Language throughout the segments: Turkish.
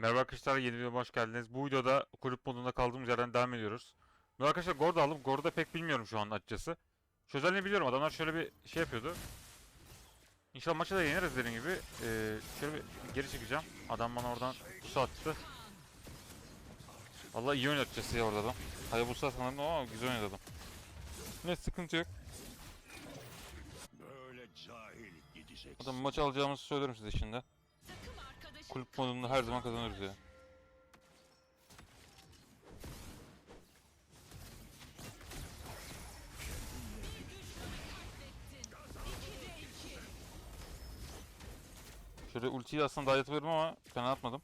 Merhaba arkadaşlar yeni videoma hoş geldiniz. Bu videoda kulüp modunda kaldığımız yerden devam ediyoruz. Bu arkadaşlar Gord aldım. Gord'u da pek bilmiyorum şu an açıkçası. Şu özelliğini biliyorum. Adamlar şöyle bir şey yapıyordu. İnşallah maçı da yeneriz dediğim gibi. Ee, şöyle bir geri çekeceğim. Adam bana oradan pusu attı. Vallahi iyi oynadı açıkçası ya orada adam. Hayabusa sanırım ama güzel oynadı adam. Ne sıkıntı yok. Böyle cahil gideceksin. Adam maçı alacağımızı söylerim size şimdi. Kulüp modunda her zaman kazanırız ya. katlettin. 2'de 2. Şöyle ultiyi aslında daha yatabilirim ama fena atmadım.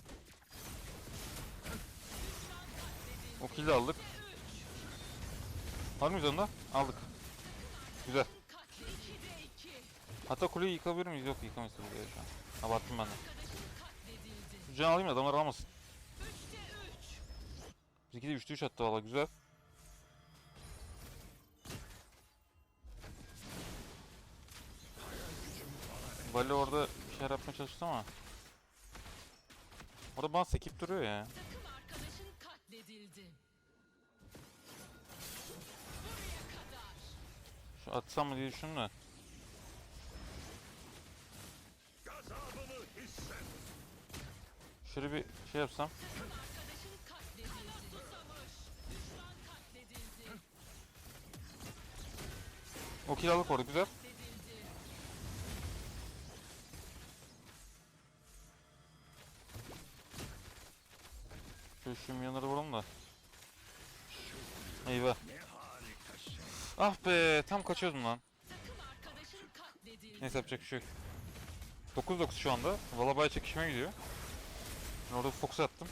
O kill'i aldık. Var mıyız onda? Aldık. Güzel. Katli 2'de 2. Hatta kuleyi yıkabilir miyiz? Yok yıkamayız an. Abarttım ben de. Can alayım da adamlar almasın. 3'te 3. Bizimki de 3'te 3 attı valla güzel. Vali orada bir şeyler yapmaya çalıştı ama. Orada bana sekip duruyor ya. Takım arkadaşın katledildi. Buraya kadar. Şu atsam mı diye düşündüm de. Gazabını hisset. Şöyle bir şey yapsam. O kill aldık orada güzel. Şöyle şu milyonları vuralım da. Eyvah. Ah be tam kaçıyordum lan. Neyse yapacak bir şey yok. 9-9 şu anda. Valabay çekişmeye gidiyor. Orada fokus attım.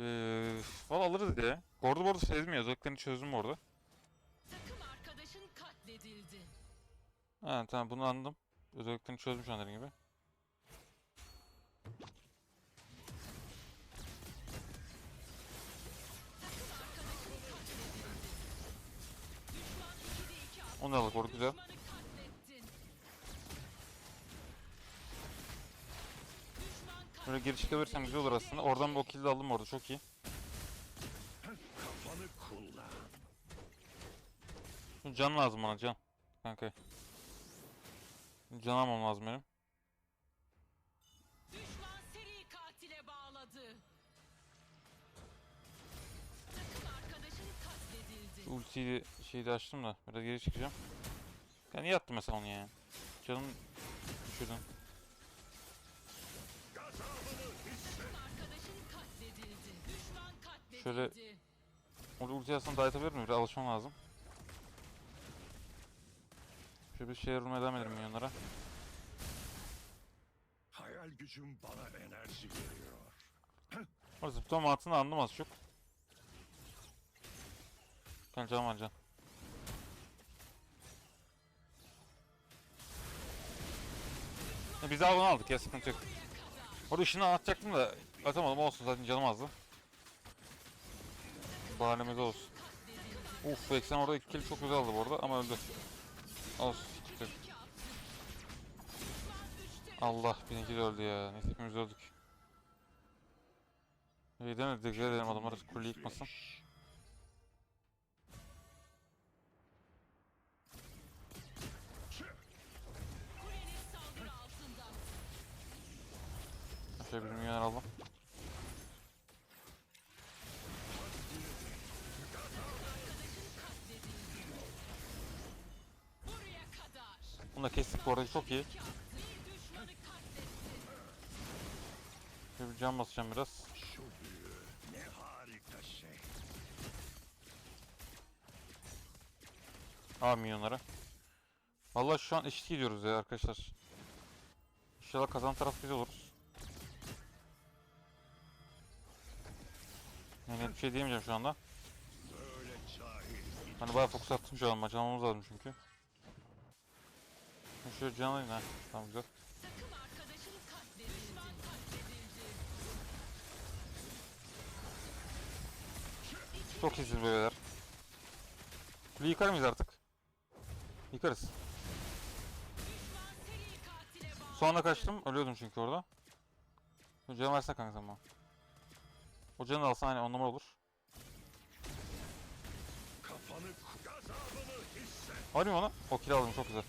Ee, valla alırız diye. Gordu bu arada sezdim ya. Özelliklerini çözdüm orada. Takım arkadaşın katledildi. Ha tamam bunu anladım. Özelliklerini an dediğim gibi. Düşman 2'de 2 attı. Onu da aldık orada güzel. Böyle geri çıkabilirsem güzel olur aslında. Oradan bir o kill'i aldım orada çok iyi. Kafanı kullan. Şu Can lazım bana can. Kanka. Can almam lazım benim. Düşman seri katile bağladı. Takım arkadaşın katledildi. Şu ultiyi şeyi de açtım da biraz geri çıkacağım. Ya niye attım mesela onu ya? Canım düşürdüm. Şöyle- Orada ulti aslında dayatabilir miyim? Biraz alışmam lazım. Şöyle bir şey vurmaya devam edelim milyonlara. Hayal gücüm bana enerji veriyor. Orada zıplama mantığını anladım az çok. Gel can var can. Ya biz daha bunu aldık ya sıkıntı yok. Orada ışını atacaktım da atamadım olsun zaten canım azdı. Bahanemiz olsun. Uf Vexen orada iki kill çok güzel aldı bu arada ama öldü. Olsun. siktir. İki attı. Düşman 3'te Allah benimki de öldü ya. Neyse hepimiz öldük. İyi değil mi? Dikkat edelim adamlar kuleyi yıkmasın. Şöyle bir milyoner aldım. Bunu da kestik bu arada çok iyi. Şöyle bir can basacağım biraz. Ne harika şey. Aa milyonlara. Vallahi şu an eşit gidiyoruz ya arkadaşlar. İnşallah kazan taraf biz oluruz. Yani bir şey diyemeyeceğim şu anda. Hani bayağı fokus attım şu an maç almamız lazım çünkü. Şöyle can alayım ha. Tamam güzel. Çok iyisiniz bebeler. Kuleyi yıkar mıyız artık? Yıkarız. Sonra kaçtım. Ölüyordum çünkü orada. Canı versene kanka sen bana. O canı alsan hani on numara olur. Kafanı gazabını hisset. Alayım onu. O kill aldım çok güzel.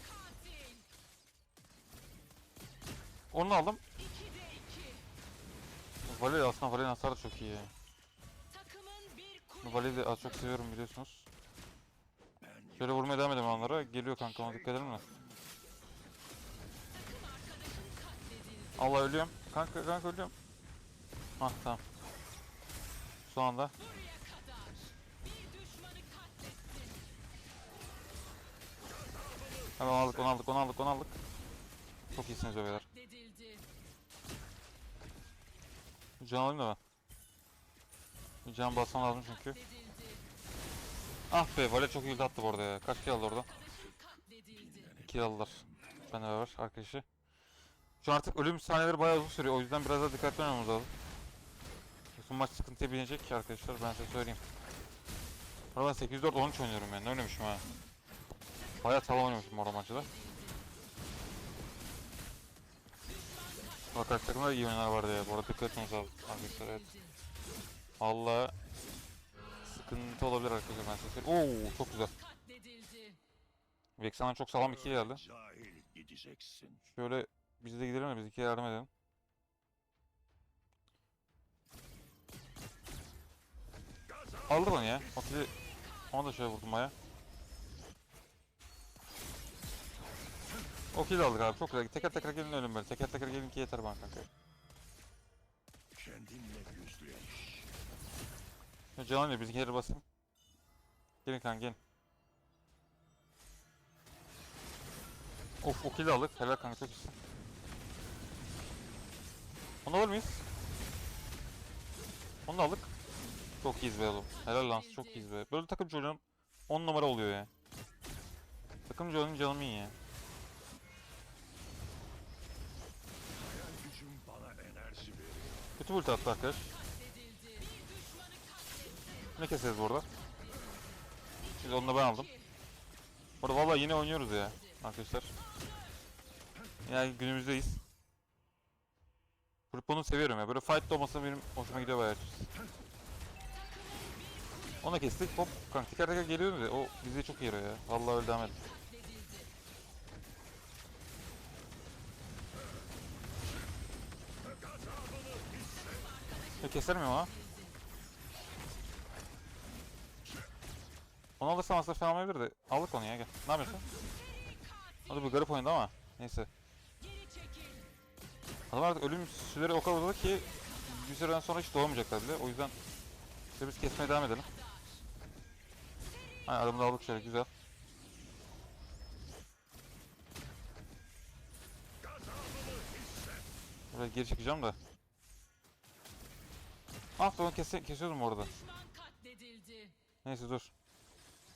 Onu aldım. 2'de 2. Vali aslında Vali'nin hasarı da çok iyi. de az çok seviyorum biliyorsunuz. Şöyle vurmaya devam edelim onlara. Geliyor kanka ona dikkat edelim mi? Allah ölüyorum. Kanka kanka ölüyorum. Hah tamam. Son anda. Hemen aldık onu aldık onu aldık onu aldık. Çok iyisiniz. Katledildi. Can alayım da ben. Can basmam lazım çünkü. Ah be Vale çok iyi attı bu arada ya. Kaç kill aldı orada? Kill aldılar. Ben beraber arkadaşı. Şu artık ölüm sahneleri bayağı uzun sürüyor. O yüzden biraz daha dikkatli oynamamız lazım. Yoksa maç sıkıntıya binecek ki arkadaşlar ben size söyleyeyim. Arada 8-4 13 oynuyorum yani. Ne oynamışım ha. Bayağı sağlam oynamışım orada maçta da. Karşı takımda da iyi oyunlar vardı ya. Bu arada dikkat etmemiz lazım arkadaşlar evet. Valla sıkıntı olabilir arkadaşlar ben size söyleyeyim. Oo çok güzel. Vexan'a çok sağlam iki geldi. Şöyle biz de gidelim de biz ikiye yardım edelim. Aldı onu ya. O kili... Onu da şöyle vurdum baya. O kili aldık abi çok güzel. Teker teker gelin ölüm böyle. Teker teker gelin ki yeter bana kanka. Yüzleş. Şimdi canım ya biz ikileri basayım. Gelin kanka gelin. Of o kili aldık. Helal kanka çok iyisin. Onu alır mıyız? Onu da aldık. Çok iyiyiz be oğlum. Helal lan çok iyiyiz be. Böyle takımcı oyunun 10 numara oluyor ya. Takımcı oyunun canım iyi ya. Hayal gücüm bana enerji veriyor. Kötü ulti attı arkadaş. Ne keseriz bu arada? Şimdi onu da ben aldım. Bu arada vallahi yine oynuyoruz ya arkadaşlar. Yani günümüzdeyiz. Grupon'u seviyorum ya. Böyle fight olması benim hoşuma gidiyor bayağı. Onu da kestik. Hop kanka teker teker geliyoruz ya. O bize çok yarıyor ya. Vallahi öyle devam et. Ya keser miyim ama? Onu alırsam aslında fena olmayabilir de. Aldık onu ya gel. Ne yapıyorsun? O da bir garip oyundu ama. Neyse. Adam artık ölüm süreleri o kadar uzadı ki bir süreden sonra hiç doğamayacaklar bile. O yüzden işte biz kesmeye devam edelim. Hani adamı da aldık şöyle güzel. Böyle geri çıkacağım da. Ah da onu kese kesiyordum orada. Neyse dur.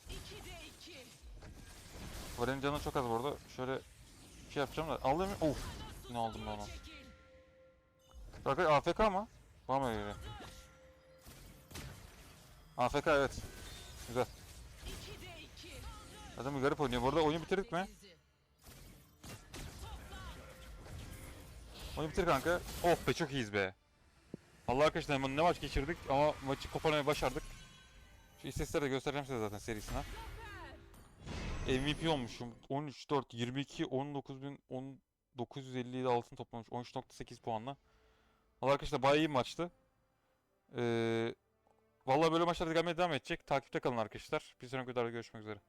2'de 2. Vale'nin canı çok az bu arada. Şöyle şey yapacağım da. Aldım mı? Of. Ne aldım ben onu. Arkadaş AFK mı? Var mı öyle? AFK evet. Güzel. 2'de 2. Adam bir garip oynuyor. Bu arada oyunu bitirdik mi? Oyunu bitir kanka. Oh be çok iyiyiz be. Allah arkadaşlar ne maç geçirdik ama maçı koparmayı başardık. Şu istatistikleri de göstereceğim size zaten serisine. MVP olmuşum. 13 4 22 19 10 957 altın toplamış. 13.8 puanla. Allah arkadaşlar bayağı iyi bir maçtı. Ee, vallahi böyle maçlar da gelmeye devam edecek. Takipte kalın arkadaşlar. Bir sonraki videoda görüşmek üzere.